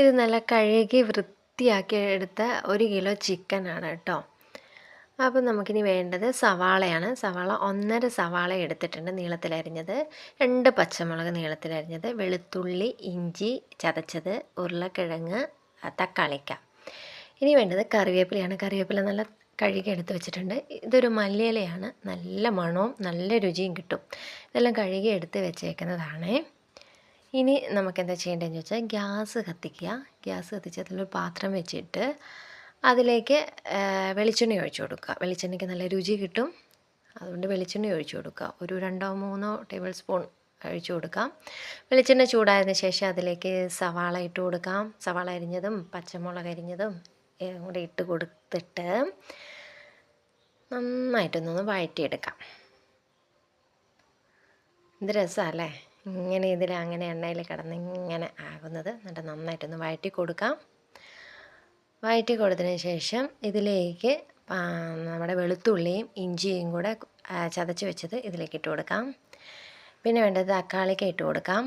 ഇത് നല്ല കഴുകി വൃത്തിയാക്കി എടുത്ത ഒരു കിലോ ചിക്കനാണ് കേട്ടോ. അപ്പോൾ നമുക്കിനി വേണ്ടത് സവാളയാണ്. സവാള ഒന്നര സവാള എടുത്തിട്ടുണ്ട് നീളത്തിലരിഞ്ഞത് രണ്ട് പച്ചമുളക് നീളത്തിലരിഞ്ഞത് വെളുത്തുള്ളി ഇഞ്ചി ചതച്ചത് ഉരുളക്കിഴങ്ങ് തക്കാളിക്ക. ഇനി വേണ്ടത് കറിവേപ്പിലയാണ്. കറിവേപ്പില നല്ല കഴുകി എടുത്ത് വെച്ചിട്ടുണ്ട്. ഇതൊരു മല്ലിയിലയാണ്. നല്ല മണവും നല്ല രുചിയും കിട്ടും. ഇതെല്ലാം കഴുകി എടുത്ത് വെച്ചേക്കുന്നതാണേ. ഇനി നമുക്ക് എന്താ ചെയ്യേണ്ടതെന്ന് വെച്ചാൽ ഗ്യാസ് കത്തിക്കുക. ഗ്യാസ് കത്തിച്ച് അതിലൊരു പാത്രം വെച്ചിട്ട് അതിലേക്ക് വെളിച്ചെണ്ണ ഒഴിച്ചു കൊടുക്കുക. വെളിച്ചെണ്ണയ്ക്ക് നല്ല രുചി കിട്ടും. അതുകൊണ്ട് വെളിച്ചെണ്ണ ഒഴിച്ചു കൊടുക്കുക. ഒരു രണ്ടോ മൂന്നോ ടേബിൾ സ്പൂൺ ഒഴിച്ചു കൊടുക്കാം വെളിച്ചെണ്ണ ചൂടായതിനു ശേഷം അതിലേക്ക് സവാള ഇട്ട് കൊടുക്കാം സവാള അരിഞ്ഞതും പച്ചമുളക് അരിഞ്ഞതും കൂടെ ഇട്ട് കൊടുത്തിട്ട് നന്നായിട്ടൊന്നൊന്ന് വഴറ്റിയെടുക്കാം. എന്ത് രസമല്ലേ ഇങ്ങനെ ഇതിൽ അങ്ങനെ എണ്ണയിൽ കിടന്ന് ഇങ്ങനെ ആകുന്നത്. എന്നിട്ട് നന്നായിട്ടൊന്ന് വഴറ്റി കൊടുക്കാം. വഴറ്റി കൊടുത്തതിന് ശേഷം ഇതിലേക്ക് നമ്മുടെ വെളുത്തുള്ളിയും ഇഞ്ചിയും കൂടെ ചതച്ച് വെച്ചത് ഇതിലേക്ക് ഇട്ട് കൊടുക്കാം. പിന്നെ വേണ്ടത് തക്കാളിക്ക് ഇട്ട് കൊടുക്കാം.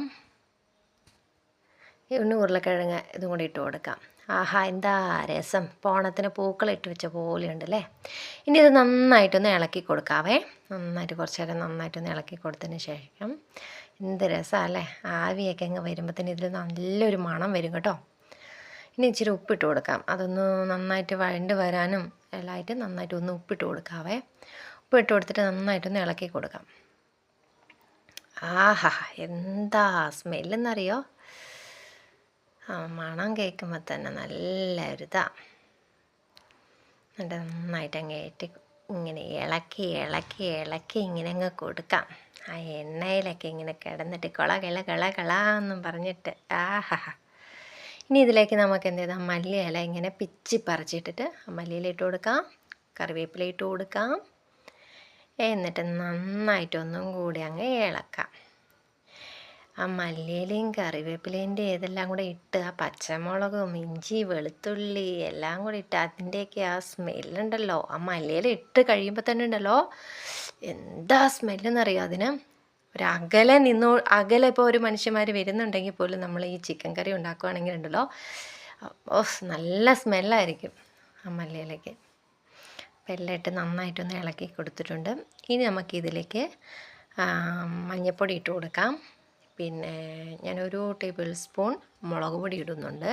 ഉണ്ണി ഉരുളക്കിഴങ്ങ് ഇതും കൂടി ഇട്ട് കൊടുക്കാം. ആഹാ എന്താ രസം. പോണത്തിന് പൂക്കളിട്ട് വെച്ച പോലെ ഉണ്ടല്ലേ ഇനി ഇത് നന്നായിട്ടൊന്ന് ഇളക്കി കൊടുക്കാവേ. നന്നായിട്ട് കുറച്ച് നേരം നന്നായിട്ടൊന്ന് ഇളക്കി കൊടുത്തതിന് ശേഷം എന്ത് രസമല്ലേ ആവിയൊക്കെ അങ്ങ് വരുമ്പോഴത്തേന് ഇതിൽ നല്ലൊരു മണം വരും കേട്ടോ. ഇനി ഇച്ചിരി ഉപ്പിട്ട് കൊടുക്കാം. അതൊന്ന് നന്നായിട്ട് വഴണ്ട് വരാനും എല്ലായിട്ട് നന്നായിട്ട് ഒന്ന് ഉപ്പിട്ട് കൊടുക്കാവേ. ഉപ്പിട്ട് കൊടുത്തിട്ട് നന്നായിട്ടൊന്ന് ഇളക്കി കൊടുക്കാം. ആഹാ എന്താ സ്മെല്ലെന്നറിയോ? മണം കേൾക്കുമ്പോൾ തന്നെ നല്ല ഒരിതാ എന്നിട്ട് നന്നായിട്ട് അങ്ങ് ഏറ്റി ഇങ്ങനെ ഇളക്കി ഇളക്കി ഇളക്കി ഇങ്ങനെ അങ്ങ് കൊടുക്കാം. ആ എണ്ണയിലൊക്കെ ഇങ്ങനെ കിടന്നിട്ട് കൊള കിള കിള കിള എന്നും പറഞ്ഞിട്ട് ആഹാ. ഇനി ഇതിലേക്ക് നമുക്ക് എന്ത് ചെയ്താൽ ഇല ഇങ്ങനെ പിച്ചി പറിച്ചിട്ടിട്ട് ആ മല്ലിയില ഇട്ട് കൊടുക്കാം കറിവേപ്പില ഇട്ട് കൊടുക്കാം. എന്നിട്ട് നന്നായിട്ടൊന്നും കൂടി അങ്ങ് ഇളക്കാം. ആ മല്ലിയിലയും കറിവേപ്പിലേന്റെ ഇതെല്ലാം കൂടെ ഇട്ട് ആ പച്ചമുളകും ഇഞ്ചി വെളുത്തുള്ളി എല്ലാം കൂടെ ഇട്ട് അതിന്റെയൊക്കെ ആ സ്മെല്ലുണ്ടല്ലോ. ആ മല്ലിയില ഇട്ട് കഴിയുമ്പോൾ തന്നെ ഉണ്ടല്ലോ. എന്താ സ്മെല്ലെന്നറിയോ അതിന്? അകലെ നിന്നോ അകലെ ഇപ്പോൾ ഒരു മനുഷ്യന്മാർ വരുന്നുണ്ടെങ്കിൽ പോലും നമ്മൾ ഈ ചിക്കൻ കറി ഉണ്ടാക്കുകയാണെങ്കിൽ ഉണ്ടല്ലോ. ഓ നല്ല സ്മെല്ലായിരിക്കും ആ മല്ലിയിലേക്ക് അപ്പം എല്ലാം ഇട്ട് നന്നായിട്ടൊന്ന് ഇളക്കി കൊടുത്തിട്ടുണ്ട്. ഇനി നമുക്കിതിലേക്ക് മഞ്ഞൾപ്പൊടി ഇട്ട് കൊടുക്കാം. പിന്നെ ഞാനൊരു ടേബിൾ സ്പൂൺ മുളക് പൊടി ഇടുന്നുണ്ട്.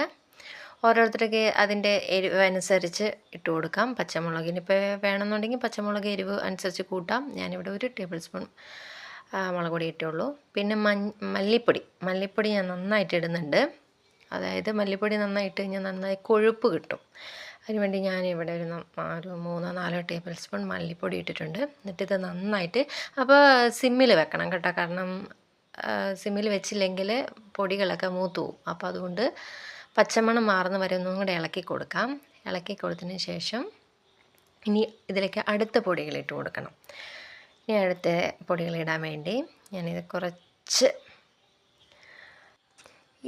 ഓരോരുത്തർക്ക് അതിന്റെ എരിവ് അനുസരിച്ച് ഇട്ട് കൊടുക്കാം. പച്ചമുളകിന് ഇപ്പോൾ വേണമെന്നുണ്ടെങ്കിൽ പച്ചമുളക് എരിവ് അനുസരിച്ച് കൂട്ടാം. ഞാനിവിടെ ഒരു ടേബിൾ സ്പൂൺ മുളക് പൊടി ഇട്ടുള്ളൂ. പിന്നെ മല്ലിപ്പൊടി. മല്ലിപ്പൊടി ഞാൻ നന്നായിട്ട് ഇടുന്നുണ്ട്. അതായത് മല്ലിപ്പൊടി നന്നായിട്ട് കഴിഞ്ഞാൽ നന്നായി കൊഴുപ്പ് കിട്ടും. അതിനുവേണ്ടി ഞാൻ ഇവിടെ ഒരു ഒരു മൂന്നോ നാലോ ടേബിൾ സ്പൂൺ മല്ലിപ്പൊടി ഇട്ടിട്ടുണ്ട്. എന്നിട്ട് ഇത് നന്നായിട്ട് അപ്പോൾ സിമ്മിൽ വെക്കണം കേട്ടോ. കാരണം സിമ്മിൽ വെച്ചില്ലെങ്കിൽ പൊടികളൊക്കെ മൂത്തു പോകും അപ്പോൾ അതുകൊണ്ട് പച്ചമണം മാറുന്ന വരെ ഒന്നും കൂടെ ഇളക്കി കൊടുക്കാം. ഇളക്കി കൊടുത്തതിന് ശേഷം ഇനി ഇതിലേക്ക് അടുത്ത പൊടികൾ ഇട്ട് കൊടുക്കണം. ഇനി അടുത്ത പൊടികൾ ഇടാൻ വേണ്ടി ഞാനിത് കുറച്ച്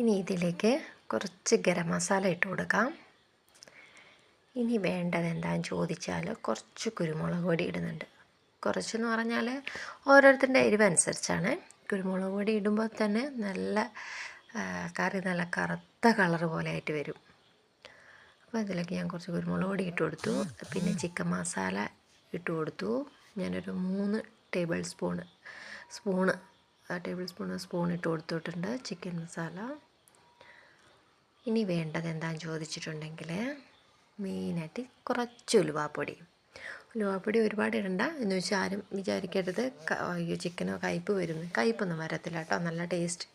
ഇനി ഇതിലേക്ക് കുറച്ച് ഗരം മസാല ഇട്ട് കൊടുക്കാം. ഇനി വേണ്ടത് എന്താണെന്ന് ചോദിച്ചാൽ കുറച്ച് കുരുമുളക് പൊടി ഇടുന്നുണ്ട്. കുറച്ചെന്ന് പറഞ്ഞാൽ ഓരോരുത്തരുടെ എരിവ് അനുസരിച്ചാണ് കുരുമുളക് പൊടി ഇടുമ്പോൾ തന്നെ നല്ല കറി നല്ല കറുത്ത കളർ പോലെ ആയിട്ട് വരും. അപ്പോൾ അതിലേക്ക് ഞാൻ കുറച്ച് കുരുമുളക് പൊടി ഇട്ട് കൊടുത്തു. പിന്നെ ചിക്കൻ മസാല ഇട്ട് കൊടുത്തു. ഞാനൊരു മൂന്ന് table spoon spoon table spoon spoon ഇട്ട് കൊടുത്തിട്ടുണ്ട് ചിക്കൻ മസാല. ഇനി വേണ്ടത് എന്താണെന്ന് ചോദിച്ചിട്ടുണ്ടെങ്കിൽ മെയിനായിട്ട് കുറച്ച് ഉലുവാപ്പൊടി. ഉലുവാപ്പൊടി ഒരുപാട് ഇടണ്ട എന്ന് വെച്ചാൽ ആരും വിചാരിക്കരുത്. അയ്യോ ചിക്കനോ കയ്പ്പ് വരുന്നു. കയ്പ്പൊന്നും വരത്തില്ല കേട്ടോ. നല്ല ടേസ്റ്റ്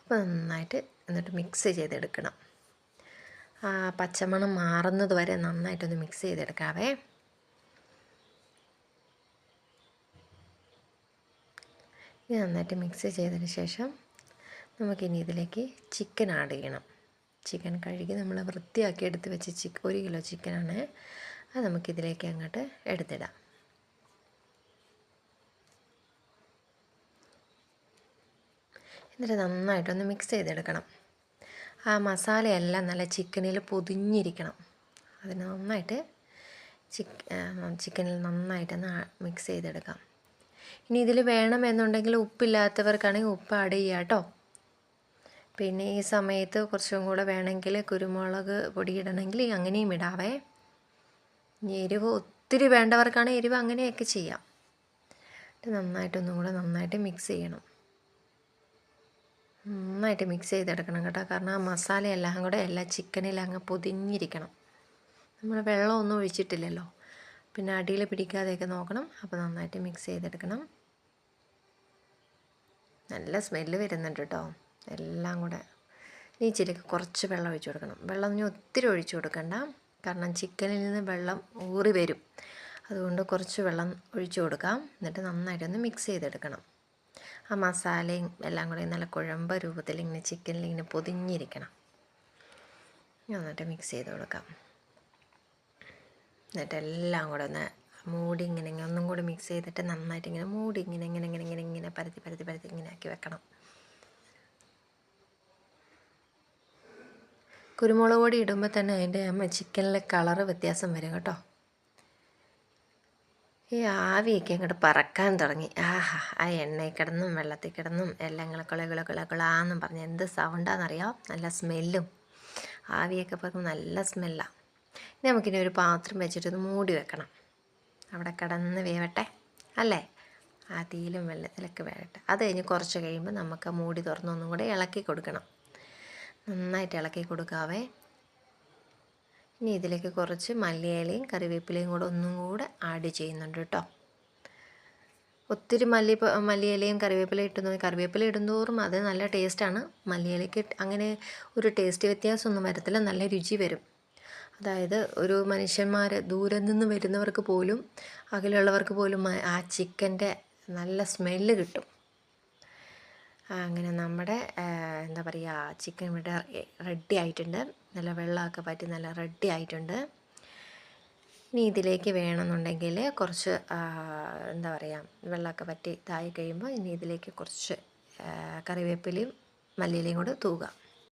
അപ്പോൾ നന്നായിട്ട് എന്നിട്ട് മിക്സ് ചെയ്തെടുക്കണം. ആ പച്ചമണം മാറുന്നത് വരെ നന്നായിട്ടൊന്ന് മിക്സ് ചെയ്തെടുക്കാവേ. ഇത് നന്നായിട്ട് മിക്സ് ചെയ്തതിന് ശേഷം നമുക്കിനി ഇതിലേക്ക് ചിക്കൻ ആഡ് ചെയ്യണം. ചിക്കൻ കഴുകി നമ്മൾ വൃത്തിയാക്കി എടുത്ത് വെച്ച് ചിക്കൻ ഒരു കിലോ ചിക്കനാണ്. അത് നമുക്കിതിലേക്ക് അങ്ങോട്ട് എടുത്തിടാം. എന്നിട്ട് നന്നായിട്ടൊന്ന് മിക്സ് ചെയ്തെടുക്കണം. ആ മസാലയെല്ലാം നല്ല ചിക്കനിൽ പൊതിഞ്ഞിരിക്കണം. അതിന് നന്നായിട്ട് ചിക്കൻ ചിക്കനിൽ നന്നായിട്ടൊന്ന് മിക്സ് ചെയ്തെടുക്കാം. ഇനി ഇതിൽ വേണമെന്നുണ്ടെങ്കിൽ ഉപ്പില്ലാത്തവർക്കാണെങ്കിൽ ഉപ്പ് ആഡ് ചെയ്യാം കേട്ടോ പിന്നെ ഈ സമയത്ത് കുറച്ചും കൂടെ വേണമെങ്കിൽ കുരുമുളക് പൊടി ഇടണമെങ്കിൽ അങ്ങനെയും ഇടാവേ. എരിവ് ഒത്തിരി വേണ്ടവർക്കാണ് എരിവ് അങ്ങനെയൊക്കെ ചെയ്യാം. നന്നായിട്ടൊന്നും കൂടെ നന്നായിട്ട് മിക്സ് ചെയ്യണം. നന്നായിട്ട് മിക്സ് ചെയ്തെടുക്കണം കേട്ടോ. കാരണം ആ മസാല എല്ലാം കൂടെ എല്ലാ ചിക്കനിൽ അങ്ങ് പൊതിഞ്ഞിരിക്കണം. നമ്മൾ വെള്ളമൊന്നും ഒഴിച്ചിട്ടില്ലല്ലോ. പിന്നെ അടിയിൽ പിടിക്കാതെയൊക്കെ നോക്കണം. അപ്പോൾ നന്നായിട്ട് മിക്സ് ചെയ്തെടുക്കണം. നല്ല സ്മെല്ല് വരുന്നുണ്ട് കേട്ടോ. എല്ലാം കൂടെ ഈ ചിലക്ക് കുറച്ച് വെള്ളം ഒഴിച്ചു കൊടുക്കണം. വെള്ളം ഇനി ഒത്തിരി ഒഴിച്ചു കൊടുക്കണ്ട. കാരണം ചിക്കനിൽ നിന്ന് വെള്ളം ഊറി വരും. അതുകൊണ്ട് കുറച്ച് വെള്ളം ഒഴിച്ചു കൊടുക്കാം. എന്നിട്ട് നന്നായിട്ടൊന്ന് മിക്സ് ചെയ്തെടുക്കണം. ആ മസാലയും എല്ലാം കൂടെ നല്ല കുഴമ്പ രൂപത്തിൽ ഇങ്ങനെ ചിക്കനിൽ ഇങ്ങനെ പൊതിഞ്ഞിരിക്കണം. നന്നായിട്ട് മിക്സ് ചെയ്ത് കൊടുക്കാം. എന്നിട്ട് എല്ലാം കൂടെ ഒന്ന് മൂടി ഇങ്ങനെ ഇങ്ങനെ ഒന്നും കൂടി മിക്സ് ചെയ്തിട്ട് നന്നായിട്ട് ഇങ്ങനെ മൂടി ഇങ്ങനെ ഇങ്ങനെ ഇങ്ങനെ ഇങ്ങനെ ഇങ്ങനെ പരത്തി പരത്തി പരത്തി ഇങ്ങനെ ആക്കി വെക്കണം. കുരുമുളക് പൊടി ഇടുമ്പോൾ തന്നെ അതിന്റെ അമ്മ ചിക്കനിലെ കളറ് വ്യത്യാസം വരും കേട്ടോ. ഈ ആവിയൊക്കെ അങ്ങോട്ട് പറക്കാൻ തുടങ്ങി. ആഹാ ആ എണ്ണയിൽ കിടന്നും വെള്ളത്തിൽ കിടന്നും എല്ലാം ഇങ്ങനെ കുള കുള കുള കുളാന്നും പറഞ്ഞ് എന്ത് സൗണ്ടാണെന്നറിയാം നല്ല സ്മെല്ലും ആവിയൊക്കെ പറയുമ്പോൾ നല്ല സ്മെല്ലാണ് ഇനി നമുക്കിനി ഒരു പാത്രം വെച്ചിട്ട് വെച്ചിട്ടൊന്ന് മൂടി വെക്കണം. അവിടെ കിടന്ന് വേവട്ടെ അല്ലേ? ആ തീയിലും വെള്ളത്തിലൊക്കെ വേവട്ടെ. അത് കഴിഞ്ഞ് കുറച്ച് കഴിയുമ്പോൾ നമുക്ക് മൂടി തുറന്നൊന്നും കൂടെ ഇളക്കി കൊടുക്കണം. നന്നായിട്ട് ഇളക്കി കൊടുക്കാവേ. ഇനി ഇതിലേക്ക് കുറച്ച് മല്ലിയിലയും കറിവേപ്പിലയും കൂടെ ഒന്നും കൂടെ ആഡ് ചെയ്യുന്നുണ്ട് കേട്ടോ. ഒത്തിരി മല്ലി മല്ലിയിലയും കറിവേപ്പില ഇട്ടുന്നു കറിവേപ്പില ഇടുന്നതോറും അത് നല്ല ടേസ്റ്റാണ് മല്ലിയിലയ്ക്ക് അങ്ങനെ ഒരു ടേസ്റ്റ് വ്യത്യാസമൊന്നും വരത്തില്ല. നല്ല രുചി വരും. അതായത് ഒരു മനുഷ്യന്മാർ ദൂരെ നിന്ന് വരുന്നവർക്ക് പോലും അകലെയുള്ളവർക്ക് പോലും ആ ചിക്കന്റെ നല്ല സ്മെല്ല് കിട്ടും. അങ്ങനെ നമ്മുടെ എന്താ പറയുക ചിക്കൻ ഇവിടെ റെഡി ആയിട്ടുണ്ട്. നല്ല വെള്ളമൊക്കെ പറ്റി നല്ല റെഡി ആയിട്ടുണ്ട്. ഇനി ഇതിലേക്ക് വേണമെന്നുണ്ടെങ്കിൽ കുറച്ച് എന്താ പറയുക വെള്ളമൊക്കെ പറ്റി ഇതായി കഴിയുമ്പോൾ ഇനി ഇതിലേക്ക് കുറച്ച് കറിവേപ്പിലയും മല്ലിയിലയും കൂടെ തൂകാം.